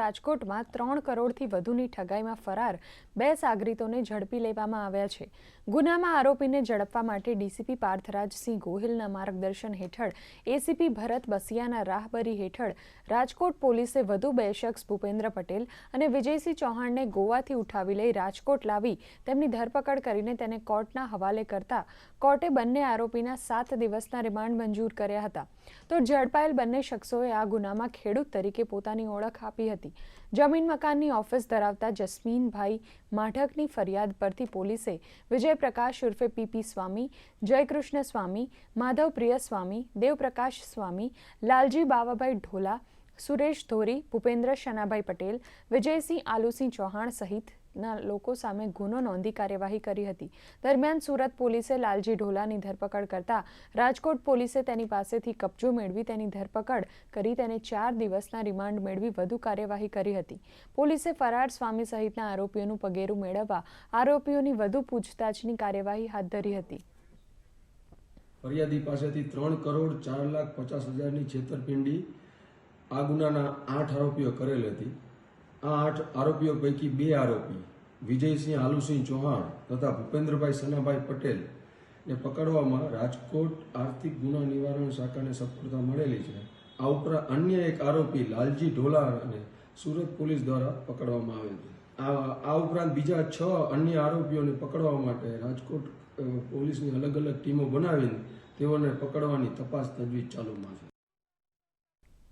રાજકોટમાં ત્રણ કરોડથી વધુની ઠગાઈમાં ફરાર બે સાગરીતોને ઝડપી લેવામાં આવ્યા છે. ગુનામાં આરોપીને ઝડપવા માટે ડીસીપી પાર્થરાજસિંહ ગોહિલના માર્ગદર્શન હેઠળ એસીપી ભરત બસિયાના રાહબરી હેઠળ રાજકોટ પોલીસે વધુ બે શખ્સ ભૂપેન્દ્ર પટેલ અને વિજયસિંહ ચૌહાણને ગોવાથી ઉઠાવી લઈ રાજકોટ લાવી તેમની ધરપકડ કરીને તેને કોર્ટના હવાલે કરતા કોર્ટે બંને આરોપીના સાત દિવસના રિમાન્ડ મંજૂર કર્યા હતા. તો ઝડપાયેલ બંને શખ્સોએ આ ગુનામાં ખેડૂત તરીકે પોતાની ઓળખ આપી હતી. જમીન મકાનની ઓફિસ ધરાવતા જસ્મીનભાઈ માઢકની ફરિયાદ પરથી પોલીસે વિજયપ્રકાશ ઉર્ફે પીપી સ્વામી, જયકૃષ્ણ સ્વામી, માધવપ્રિય સ્વામી, દેવપ્રકાશ સ્વામી, લાલજી બાવાભાઈ ઢોલા સુરેશ ધોરી, ભૂપેન્દ્ર શનાભાઈ પટેલ, વિજયસિંહ આલુસિંહ ચૌહાણ સહિતના લોકો સામે ગુનો નોંધી કાર્યવાહી કરી હતી. દરમિયાન સુરત પોલીસે લાલજી ઢોલાની ધરપકડ કરતા રાજકોટ પોલીસે તેની પાસેથી કબજો મેળવી તેની ધરપકડ કરી તેને ચાર દિવસના રિમાન્ડ મેળવી વધુ કાર્યવાહી કરી હતી. પોલીસે ફરાર સ્વામી સહિતના આરોપીઓનું પગેરું મેળવવા આરોપીઓની વધુ પૂછતાછની કાર્યવાહી હાથ ધરી હતી. ફરિયાદી પાસેથી ત્રણ કરોડ ચાર લાખ પચાસ હજારની છેતરપિંડી આ ગુનાના આઠ આરોપીઓ કરેલ હતી. આ આઠ આરોપીઓ પૈકી બે આરોપી, વિજયસિંહ આલુસિંહ ચૌહાણ તથા ભૂપેન્દ્રભાઈ સનાભાઈ પટેલ, ને પકડવામાં રાજકોટ આર્થિક ગુના નિવારણ શાખાને સફળતા મળેલી છે. આ ઉપરાંત અન્ય એક આરોપી લાલજી ઢોલાને સુરત પોલીસ દ્વારા પકડવામાં આવેલ છે. આ આ ઉપરાંત બીજા છ અન્ય આરોપીઓને પકડવા માટે રાજકોટ પોલીસની અલગ અલગ ટીમો બનાવીને તેઓને પકડવાની તપાસ તજવીજ ચાલુમાં છે.